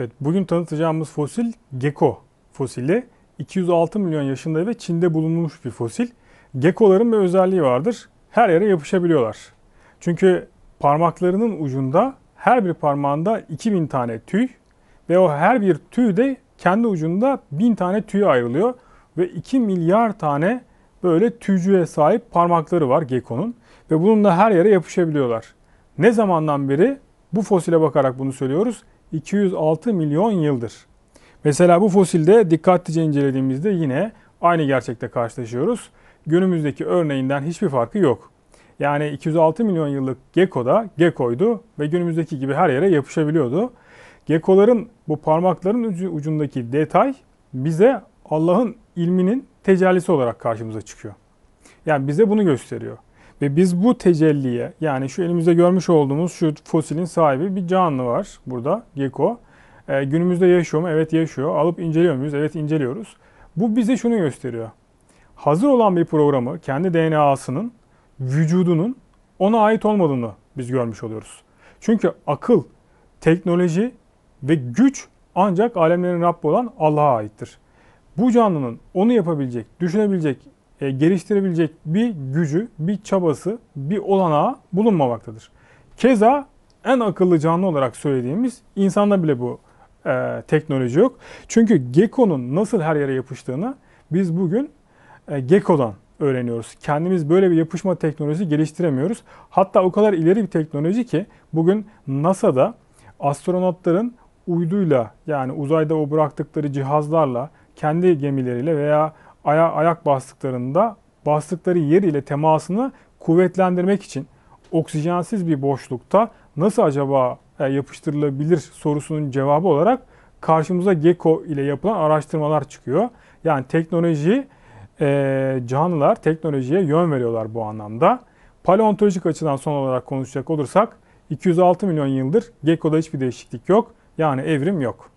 Evet, bugün tanıtacağımız fosil gecko fosili. 206 milyon yaşında ve Çin'de bulunmuş bir fosil. Geckoların bir özelliği vardır. Her yere yapışabiliyorlar. Çünkü parmaklarının ucunda her bir parmağında 2000 tane tüy ve o her bir tüy de kendi ucunda 1000 tane tüy ayrılıyor ve 2 milyar tane böyle tüycüğe sahip parmakları var geckonun ve bununla her yere yapışabiliyorlar. Ne zamandan beri bu fosile bakarak bunu söylüyoruz? 206 milyon yıldır. Mesela bu fosilde dikkatlice incelediğimizde yine aynı gerçekte karşılaşıyoruz. Günümüzdeki örneğinden hiçbir farkı yok. Yani 206 milyon yıllık gecko da geckoydu ve günümüzdeki gibi her yere yapışabiliyordu. Geckoların bu parmakların ucu- ucundaki detay bize Allah'ın ilminin tecellisi olarak karşımıza çıkıyor. Yani bize bunu gösteriyor. Ve biz bu tecelliye yani şu elimizde görmüş olduğumuz şu fosilin sahibi bir canlı var burada gecko. Ee, günümüzde yaşıyor mu? Evet yaşıyor. Alıp inceliyor muyuz? Evet inceliyoruz. Bu bize şunu gösteriyor. Hazır olan bir programı kendi DNA'sının vücudunun ona ait olmadığını biz görmüş oluyoruz. Çünkü akıl, teknoloji ve güç ancak alemlerin Rabbi olan Allah'a aittir. Bu canlının onu yapabilecek, düşünebilecek, e, geliştirebilecek bir gücü, bir çabası, bir olanağı bulunmamaktadır. Keza en akıllı canlı olarak söylediğimiz insanda bile bu e, teknoloji yok. Çünkü gecko'nun nasıl her yere yapıştığını biz bugün e, gecko'dan öğreniyoruz. Kendimiz böyle bir yapışma teknolojisi geliştiremiyoruz. Hatta o kadar ileri bir teknoloji ki bugün NASA'da astronotların uyduyla yani uzayda o bıraktıkları cihazlarla kendi gemileriyle veya aya, ayak bastıklarında bastıkları yer ile temasını kuvvetlendirmek için oksijensiz bir boşlukta nasıl acaba e, yapıştırılabilir sorusunun cevabı olarak karşımıza gecko ile yapılan araştırmalar çıkıyor. Yani teknoloji e, canlılar teknolojiye yön veriyorlar bu anlamda. Paleontolojik açıdan son olarak konuşacak olursak 206 milyon yıldır gecko'da hiçbir değişiklik yok. Yani evrim yok.